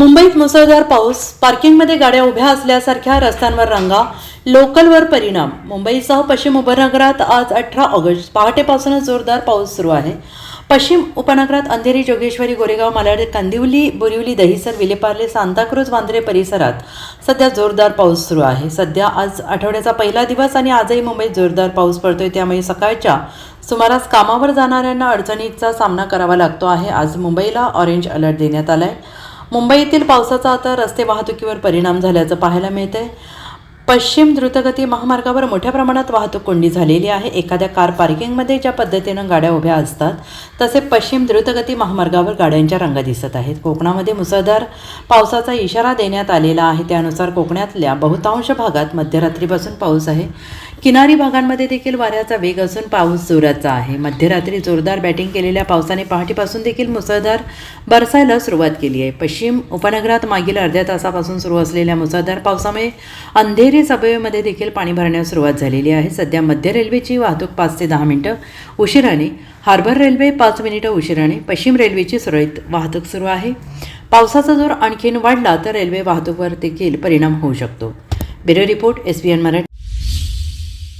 मुंबईत मुसळधार पाऊस पार्किंगमध्ये गाड्या उभ्या असल्यासारख्या रस्त्यांवर रंगा लोकलवर परिणाम. मुंबईसह पश्चिम उपनगरात आज अठरा ऑगस्ट पहाटेपासूनच जोरदार पाऊस सुरू आहे. पश्चिम उपनगरात अंधेरी जोगेश्वरी गोरेगाव मालाड कांदिवली बोरिवली दहिसर विलेपार्ले सांताक्रूज वांद्रे परिसरात सध्या जोरदार पाऊस सुरू आहे. सध्या आज आठवड्याचा पहिला दिवस आणि आजही मुंबईत जोरदार पाऊस पडतोय. त्यामुळे सकाळच्या सुमारास कामावर जाणाऱ्यांना अडचणीचा सामना करावा लागतो आहे. आज मुंबईला ऑरेंज अलर्ट देण्यात आला आहे मुंबईतील पावसाचा आता रस्ते वाहतुकीवर परिणाम झाल्याचं पाहायला मिळतंय. पश्चिम द्रुतगती महामार्गावर मोठ्या प्रमाणात वाहतूक कोंडी झालेली आहे. एखाद्या कार पार्किंगमध्ये ज्या पद्धतीनं गाड्या उभ्या असतात तसे पश्चिम द्रुतगती महामार्गावर गाड्यांच्या रंगा दिसत आहेत. कोकणामध्ये मुसळधार पावसाचा इशारा देण्यात आलेला आहे. त्यानुसार कोकणातल्या बहुतांश भागात मध्यरात्रीपासून पाऊस आहे. किनारी भागांमध्ये देखील वाऱ्याचा वेग असून पाऊस जोराचा आहे. मध्यरात्री जोरदार बॅटिंग केलेल्या पावसाने पहाटेपासून देखील मुसळधार बरसायला सुरुवात केली आहे. पश्चिम उपनगरात मागील अर्ध्या तासापासून सुरू असलेल्या मुसळधार पावसामुळे अंधेरी सबवेमध्ये देखील पाणी भरण्यास सुरुवात झालेली आहे. सध्या मध्य रेल्वेची वाहतूक पाच ते दहा मिनिटं उशिराने हार्बर रेल्वे पाच मिनिटं उशिराने पश्चिम रेल्वेची सुरळीत वाहतूक सुरू आहे. पावसाचा जोर आणखीन वाढला तर रेल्वे वाहतूकवर देखील परिणाम होऊ शकतो. Bureau report S B N Marathi.